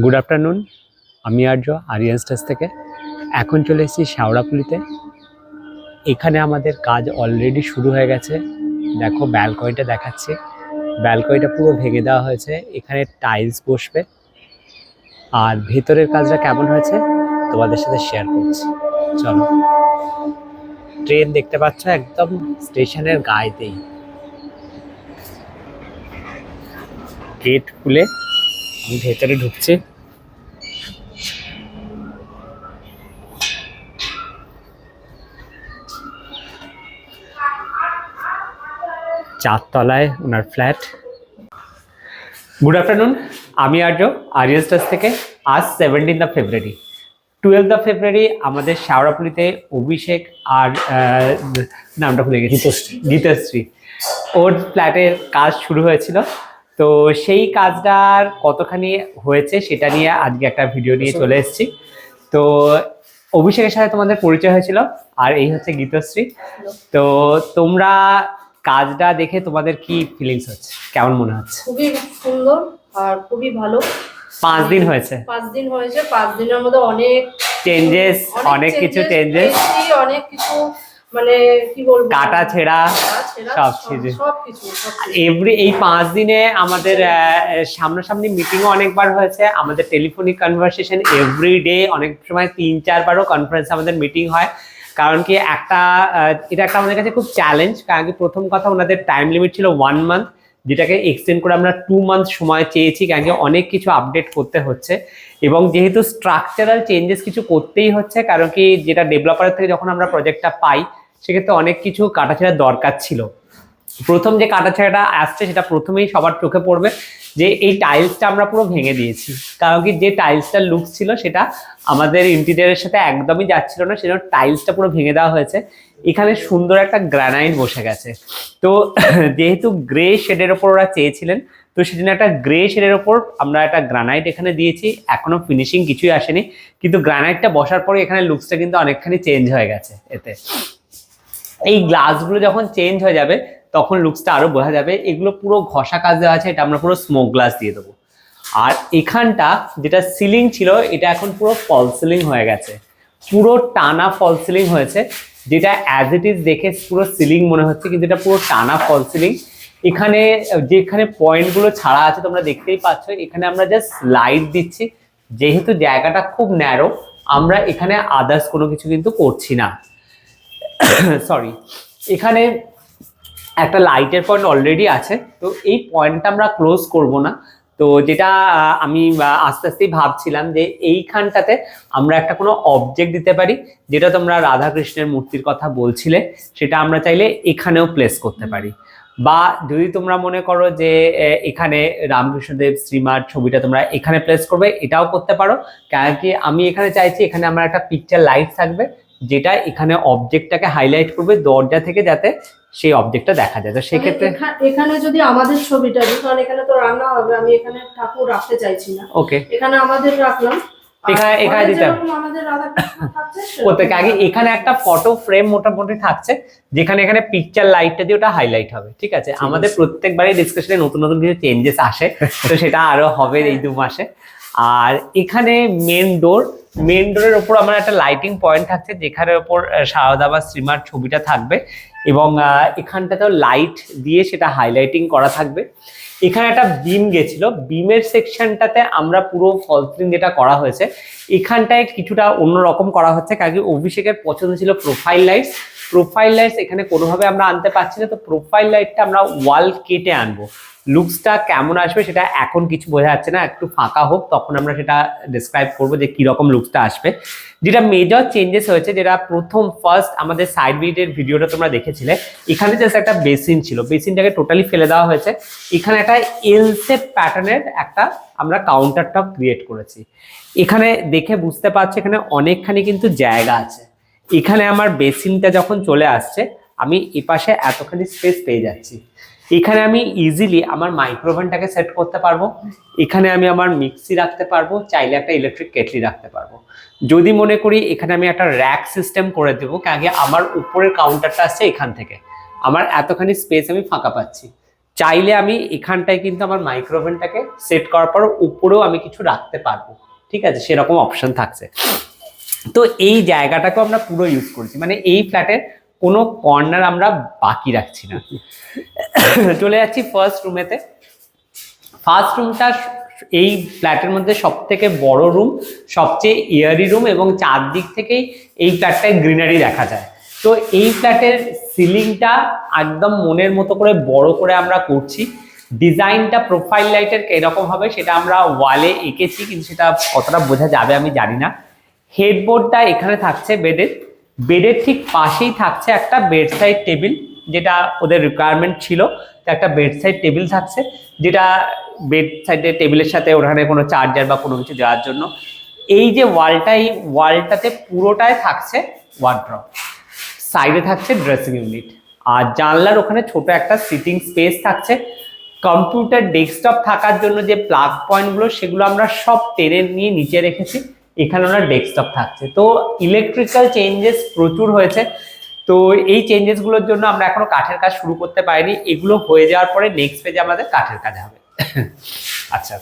Good afternoon আমি আর্য আরিয়ান স্টাস থেকে। এখন চলে এসেছি শেওড়াপুলিতে এখানে আমাদের কাজ অলরেডি শুরু হয়ে গেছে। দেখো ব্যালকনিটা দেখাচ্ছি। ব্যালকনিটা পুরো ভেঙে দেওয়া হয়েছে। এখানে টাইলস বসবে। আর ভেতরের কাজটা কেমন হয়েছে, তোমাদের সাথে শেয়ার করছি। চলো। ট্রেন দেখতে পাচ্ছ, একদম স্টেশনের গায়েতেই। গেট খুলে ভেতরে ঢুকছি। চারতলায় ওনার ফ্ল্যাট। গুড আফটারনুন আমি আর্য আরিয়াস্টাস থেকে। আজ seventeen of February twelve of February আমাদের শাওড়াপুলিতে অভিষেক আর নামটা ভুলে গেছি। গীতশ্রী। ওর ফ্ল্যাটের কাজ শুরু হয়েছিল। তো সেই কাজটার কতখানি হয়েছে সেটা নিয়ে আজকে একটা ভিডিও নিয়ে চলে এসেছি। তো অভিষেকের সাথে তোমাদের পরিচয় হয়েছিল আর এই হচ্ছে গীতশ্রী। তো তোমরা কাজটা দেখে তোমাদের কি ফিলিংস হচ্ছে? কেমন মনে হচ্ছে? খুবই সুন্দর আর খুবই ভালো। পাঁচ দিন হয়েছে। পাঁচ দিন হয়েছে পাঁচ দিনের মধ্যে অনেক চেঞ্জেস অনেক কিছু চেঞ্জেস অনেক কিছু মানে কি বলব? কাটা ছেঁড়া। সব কিছু। এভরি এই পাঁচ দিনে আমাদের সামনাসামনি মিটিংও অনেকবার হয়েছে। আমাদের টেলিফোনিক কনভারসেশন এভরি ডে অনেক সময় তিন চারবারও কনফারেন্স আমাদের মিটিং হয়। কারণ কি একটা এটা একটা আমাদের কাছে খুব চ্যালেঞ্জ কারণ কি প্রথম কথা ওনাদের টাইম লিমিট ছিল ওয়ান মান্থ যেটাকে এক্সটেন্ড করে আমরা টু মান্থ সময় চেয়েছি কারণ কি অনেক কিছু আপডেট করতে হচ্ছে। এবং যেহেতু স্ট্রাকচারাল চেঞ্জেস কিছু করতেই হচ্ছে কারণ কি যেটা ডেভেলপারের থেকে যখন আমরা প্রজেক্টটা পাই সেক্ষেত্রে অনেক কিছু কাটাছেড়া দরকার ছিল। প্রথম যে কাটাছেড়াটা আসছে সেটা প্রথমেই সবার চোখে পড়বে যে এই টাইলসটা আমরা পুরো ভেঙে দিয়েছি। কারণ কি যে টাইলসটার লুক ছিল সেটা আমাদের ইন্টিরিয়ারের সাথে একদমই যাচ্ছিল না, সেজন্য টাইলসটা পুরো ভেঙে দেওয়া হয়েছে। এখানে সুন্দর একটা গ্রানাইট বসে গেছে। তো যেহেতু গ্রে শেডের ওপর ওরা চেয়েছিলেন, তো সেজন্য একটা গ্রে শেডের ওপর আমরা একটা গ্রানাইট এখানে দিয়েছি। এখনও ফিনিশিং কিছুই আসেনি। কিন্তু গ্রানাইটটা বসার পরে এখানে লুকসটা কিন্তু অনেকখানি চেঞ্জ হয়ে গেছে এতে। এই গ্লাসগুলো যখন চেঞ্জ হয়ে যাবে, তখন লুকসটা আরও বোঝা যাবে। এগুলো পুরো ঘষা কাজ দেওয়া আছে, এটা আমরা পুরো স্মোক গ্লাস দিয়ে দেবো। আর এখানটা যেটা সিলিং ছিল, এটা এখন পুরো ফল সিলিং হয়ে গেছে। পুরো টানা ফল সিলিং হয়েছে। যেটা অ্যাজ ইট ইজ দেখে পুরো সিলিং মনে হচ্ছে, কিন্তু এটা পুরো টানা ফল সিলিং এখানে, যেখানে পয়েন্টগুলো ছাড়া আছে, তোমরা দেখতেই পাচ্ছ, এখানে আমরা জাস্ট লাইট দিচ্ছি। যেহেতু জায়গাটা খুব ন্যারো আমরা এখানে আদার্স কোনো কিছু কিন্তু করছি না। সরি এখানে একটা লাইটের পয়েন্ট অলরেডি আছে, তো এই পয়েন্টটা আমরা ক্লোজ করব না। তো যেটা আমি আস্তে আস্তেই ভাবছিলাম যে এইখানটাতে আমরা একটা কোনো অবজেক্ট দিতে পারি, যেটা তোমরা রাধা কৃষ্ণের মূর্তির কথা বলছিলে, সেটা আমরা চাইলে এখানেও প্লেস করতে পারি। বা যদি তোমরা মনে করো যে এখানে রামকৃষ্ণদেব শ্রীমার ছবিটা তোমরা এখানে প্লেস করবে, এটাও করতে পারো। কেন কি, আমি এখানে চাইছি, এখানে আমার একটা পিকচার লাইট থাকবে। যেটা এখানে অবজেক্টটাকে হাইলাইট করবে দরজা থেকে যাতে সেই অবজেক্টটা দেখা যায়। তো সেক্ষেত্রে মানে এখানে যদি আমাদের ছবিটা দিই কারণ এখানে তো রান্না হবে আমি এখানে ঠাকুর রাখতে চাইছি না। ওকে এখানে আমাদের রাখলাম। এখানে- এখানে প্রত্যেক আগে এখানে একটা ফটো ফ্রেম মোটামুটি থাকছে যেখানে এখানে পিকচার লাইটটা দিয়ে ওটা হাইলাইট হবে ঠিক আছে? আমাদের প্রত্যেকবারই ডিসকাশনে নতুন নতুন কিছু চেঞ্জেস আসে তো সেটা আরও হবে এই দু মাসে। আর এখানে মেন ডোর মেন ডোরের ওপর আমার একটা লাইটিং পয়েন্ট থাকছে, যেখানের ওপর সারদা বা শ্রীমার ছবিটা থাকবে এবং এখানটাতেও লাইট দিয়ে সেটা হাইলাইটিং করা থাকবে। এখানে একটা বিম গেছিল। বিমের সেকশনটাতে আমরা পুরো ফলসিলিং যেটা করা হয়েছে, এখানটায় কিছুটা অন্যরকম করা হচ্ছে, কারণ অভিষেকের পছন্দ ছিল প্রোফাইল লাইটস প্রোফাইল লাইটস এখানে কোনোভাবে আমরা আনতে পারছি না, তো প্রোফাইল লাইটটা আমরা ওয়াল কেটে আনব। লুকসটা কেমন আসবে সেটা এখন কিছু বোঝা যাচ্ছে না। একটু ফাঁকা হোক, তখন আমরা সেটা ডিসক্রাইব করব যে কীরকম লুকসটা আসবে। যেটা মেজর চেঞ্জেস হয়েছে, যেটা প্রথম ফার্স্ট আমাদের সাইড বিটের ভিডিওটা তোমরা দেখেছিলে, এখানে জাস্ট একটা বেসিন ছিল। বেসিনটাকে টোটালি ফেলে দেওয়া হয়েছে। এখানে একটা এল সেপ প্যাটার্নের একটা আমরা কাউন্টার টপ ক্রিয়েট করেছি। এখানে দেখে বুঝতে পারছি, এখানে অনেকখানি কিন্তু জায়গা আছে। এখানে আমার বেসিনটা যখন চলে আসছে, আমি এপাশে এতখানি স্পেস পেয়ে যাচ্ছি। এখানে আমি ইজিলি আমার মাইক্রোওভেনটাকে সেট করতে পারব। এখানে আমি আমার মিক্সি রাখতে পারব, চাইলে একটা ইলেকট্রিক কেটলি রাখতে পারব। যদি মনে করি এখানে আমি একটা র্যাক সিস্টেম করে দেবো আগে আমার উপরের কাউন্টারটা আসছে এখান থেকে। আমার এতখানি স্পেস আমি ফাঁকা পাচ্ছি। চাইলে আমি এখানটায় কিন্তু আমার মাইক্রোওভেনটাকে সেট করার পর উপরেও আমি কিছু রাখতে পারব। ঠিক আছে? সেরকম অপশন থাকছে। তো এই জায়গাটাকেও আমরা পুরো ইউজ করছি। মানে এই ফ্ল্যাটের কোনো কর্নার আমরা বাকি রাখছি না। চলে যাচ্ছি ফার্স্ট রুমেতে ফার্স্ট রুমটা এই ফ্ল্যাটের মধ্যে সব থেকে বড় রুম সবচেয়ে ইয়ারি রুম এবং চারদিক থেকেই এই ফ্ল্যাটটায় গ্রিনারি দেখা যায়। তো এই ফ্ল্যাটের সিলিংটা একদম মনের মতো করে বড় করে আমরা করছি। ডিজাইনটা প্রোফাইল লাইটের এরকম হবে সেটা আমরা ওয়ালে এঁকেছি কিন্তু সেটা কতটা বোঝা যাবে আমি জানি না। হেডবোর্ডটা এখানে থাকছে বেডের বেডের ঠিক পাশেই থাকছে একটা বেড সাইড টেবিল যেটা ওদের রিকোয়ারমেন্ট ছিল একটা বেড সাইড টেবিল থাকছে, যেটা বেড সাইডের টেবিলের সাথে ওখানে কোনো চার্জার বা কোনো কিছু দেওয়ার জন্য। এই যে ওয়ালটা এই ওয়ালটাতে পুরোটাই থাকছে ওয়ার্ড্রপ সাইডে থাকছে ড্রেসিং ইউনিট আর জানলার ওখানে ছোট একটা সিটিং স্পেস থাকছে। কম্পিউটার ডেস্কটপ থাকার জন্য যে প্লাগ পয়েন্টগুলো সেগুলো আমরা সব টেনে নিয়ে নিচে রেখেছি। এখানে ওনার ডেস্কটপ থাকছে। তো ইলেকট্রিক্যাল চেঞ্জেস প্রচুর হয়েছে। তো এই চেঞ্জেসগুলোর জন্য আমরা এখনও কাঠের কাজ শুরু করতে পারিনি। এগুলো হয়ে যাওয়ার পরে নেক্সট পেজে আমাদের কাঠের কাজ হবে। আচ্ছা।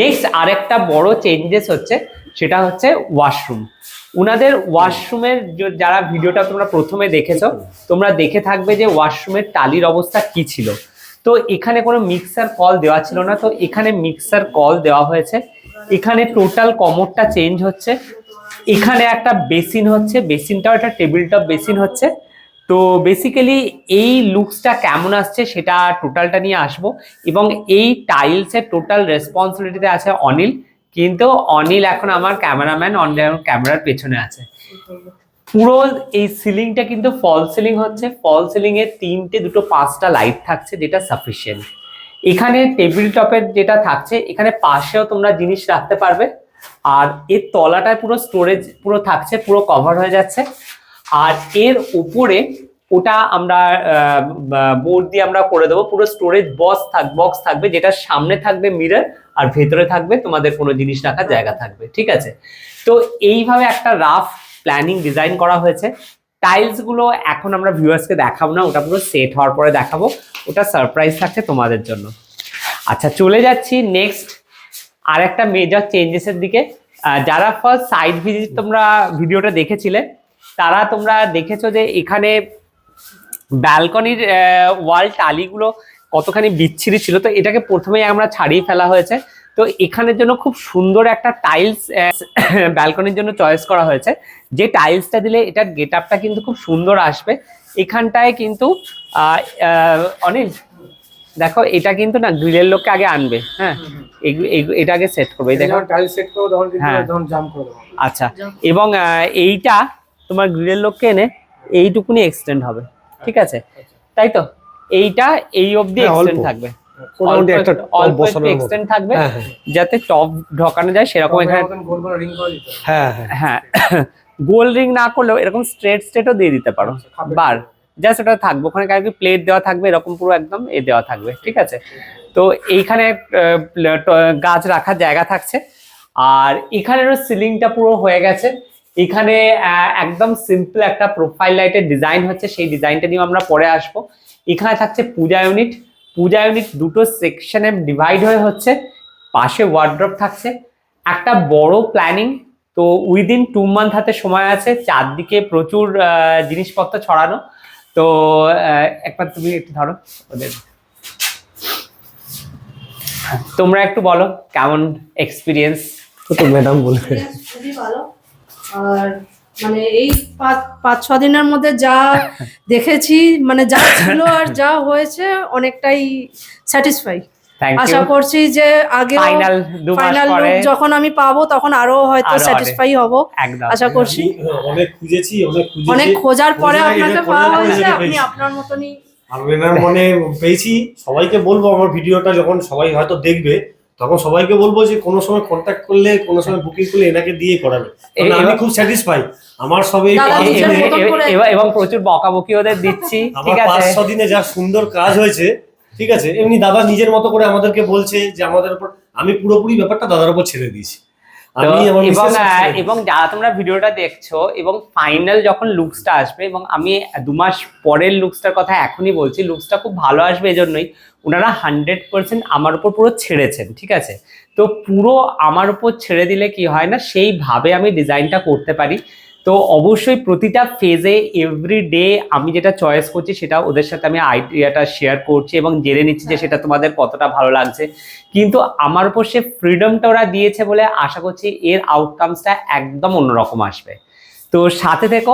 নেক্সট আরেকটা বড় চেঞ্জেস হচ্ছে, সেটা হচ্ছে ওয়াশরুম উনাদের ওয়াশরুমের যারা ভিডিওটা তোমরা প্রথমে দেখেছ, তোমরা দেখে থাকবে যে ওয়াশরুমের টালির অবস্থা কি ছিল। তো এখানে কোনো মিক্সার কল দেওয়া ছিল না। তো এখানে মিক্সার কল দেওয়া হয়েছে। এখানে টোটাল কমোডটা চেঞ্জ হচ্ছে। এখানে একটা বেসিন হচ্ছে বেসিনটাও একটা টেবিল টপ বেসিন হচ্ছে। তো বেসিক্যালি এই লুকসটা কেমন আসছে সেটা টোটালটা নিয়ে আসব। এবং এই টাইলসের টোটাল রেসপন্সিবিলিটিতে আছে অনিল। কিন্তু অনিল এখন আমার ক্যামেরাম্যান অনিল ক্যামেরার পেছনে আছে। পুরো এই সিলিংটা কিন্তু ফল সিলিং হচ্ছে। ফল সিলিংয়ে তিনটে, দুটো, পাঁচটা লাইট থাকছে যেটা সাফিসিয়েন্ট এখানে টেবিল টপের যেটা থাকছে, এখানে পাশেও তোমরা জিনিস রাখতে পারবে। আর এর তলাটায় পুরো স্টোরেজ পুরো থাকছে, পুরো কভার হয়ে যাচ্ছে। আর এর উপরে ওটা আমরা বোর্ড দিয়ে আমরা করে দেবো। পুরো স্টোরেজ বক্স থাক বক্স থাকবে, যেটা সামনে থাকবে মিরর আর ভেতরে থাকবে তোমাদের কোনো জিনিস রাখার জায়গা থাকবে, ঠিক আছে? তো এইভাবে একটা রাফ প্ল্যানিং ডিজাইন করা হয়েছে। টাইলসগুলো এখন আমরা ভিউয়ার্সকে দেখাবো না, ওটা পুরো সেট হওয়ার পরে দেখাবো। ওটা সারপ্রাইজ থাকছে তোমাদের জন্য। আচ্ছা চলে যাচ্ছি নেক্সট আর একটা মেজর চেঞ্জেসের দিকে। যারা ফার্স্ট সাইড ভিজিট তোমরা ভিডিওটা দেখেছিলে, তারা তোমরা দেখেছ যে এখানে ব্যালকনির ওয়াল টালিগুলো কতখানি বিচ্ছিরি ছিল। তো এটাকে প্রথমেই আমরা ছাড়িয়ে ফেলা হয়েছে। তো এখানের জন্য খুব সুন্দর একটা টাইলস ব্যালকনির জন্য চয়েস করা হয়েছে। যে টাইলসটা দিলে এটার গেট আপটা কিন্তু খুব সুন্দর আসবে। এখানটায় কিন্তু আহ, আহ, অনিল দেখো এটা কিন্তু না গ্রিলের লোককে আগে আনবে হ্যাঁ? এটা আগে সেট করবে দেখো। হ্যাঁ। আচ্ছা এবং আহ, এইটা তোমার গ্রিলের লোককে এনে এইটুকুনি এক্সটেন্ড হবে ঠিক আছে? তাই তো? এইটা এই অবধি হ্যাঁ, এক্সটেন্ড থাকবে। মোটামুটি একটা টপ অল্প একটু বসানোর মতো। এক্সটেন্ড থাকবে হ্যাঁ হ্যাঁ। যাতে টপ ঢোকানো যায় সেরকম এখানে গোল রিং করে দিতে হবে। হ্যাঁ হ্যাঁ। গোল রিং না করলেও এরকম স্ট্রেট স্ট্রেটও দিয়ে দিতে পারো। বার। জাস্ট ওটা থাকবে ওখানে কাউকে প্লেট দেওয়া থাকবে এরকম পুরো একদম এ দেওয়া থাকবে ঠিক আছে? তো এইখানে আহ, গাছ রাখার জায়গা থাকছে। আর এখানেরও সিলিংটা পুরো হয়ে গেছে। এখানে আহ, একদম সিম্পল একটা প্রোফাইল লাইটের ডিজাইন হচ্ছে সেই ডিজাইনটা নিয়ে আমরা পরে আসব। এখানে থাকছে পূজা ইউনিট পূজা ইউনিট দুটো সেকশনে ডিভাইড হয়ে হচ্ছে পাশে ওয়ার্ড্রপ থাকছে। একটা বড় প্ল্যানিং তো উইদিন টু মান্থ হাতে সময় আছে চারদিকে প্রচুর জিনিসপত্র ছড়ানো। তো একবার তুমি একটু ধরো ওদের। তোমরা একটু বলো কেমন এক্সপিরিয়েন্স তো তো ম্যাডাম বলবে খুবই ভালো। আর মানে এই পাঁচ পাঁচ ছ দিনের মধ্যে যা দেখেছি মানে যা ছিল আর যা হয়েছে অনেকটাই স্যাটিসফাই আশা করছি যে আগে ফাইনাল ফাইনাল যখন আমি পাবো তখন আরও হয়তো স্যাটিসফাই হব। আশা করছি। অনেক খুঁজেছি অনেক খুঁজেছি। অনেক খোঁজার পরে আপনাকে পাওয়া হয়েছে আপনি আপনার মতনই আমি মনে পেয়েছি। সবাইকে বলব আমার ভিডিওটা যখন সবাই হয়তো দেখবে তখন সবাইকে বলব যে কোনো সময় কন্ট্যাক্ট করলে কোনো সময় বুকিং করলে এনাকে দিয়ে করাবে। আমি খুব স্যাটিসফাই আমার সবে এবং- প্রচুর বকাবকি ওদের দিচ্ছি আমার ঠিক পাঁচ আছে? ছ দিনে যা সুন্দর কাজ হয়েছে ঠিক আছে? এমনি দাদা নিজের মতো করে আমাদেরকে বলছে যে আমাদের উপর আমি পুরোপুরি ব্যাপারটা দাদার উপর ছেড়ে দিয়েছি। এবং যারা তোমরা ভিডিওটা দেখছ এবং ফাইনাল যখন লুকসটা আসবে এবং আমি দু মাস পরের লুকসটার কথা এখনই বলছি লুকসটা খুব ভালো আসবে এজন্যই ওনারা হান্ড্রেড পার্সেন্ট আমার উপর পুরো ছেড়েছেন ঠিক আছে? তো পুরো আমার উপর ছেড়ে দিলে কি হয় না সেইভাবে আমি ডিজাইনটা করতে পারি। তো অবশ্যই প্রতিটা ফেজে এভরি ডে আমি যেটা চয়েস করছি সেটা ওদের সাথে আমি আইডিয়াটা শেয়ার করছি এবং জেনে নিচ্ছি যে সেটা তোমাদের কতটা ভালো লাগছে। কিন্তু আমার উপর সে ফ্রিডমটা ওরা দিয়েছে বলে আশা করছি এর আউটকামসটা একদম অন্যরকম আসবে। তো সাথে থেকো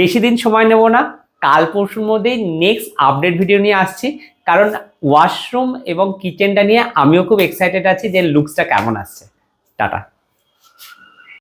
বেশি দিন সময় নেব না কাল পরশুর মধ্যেই নেক্সট আপডেট ভিডিও নিয়ে আসছি। কারণ ওয়াশরুম এবং কিচেনটা নিয়ে আমিও খুব এক্সাইটেড আছি যে লুকসটা কেমন আসছে। টাটা।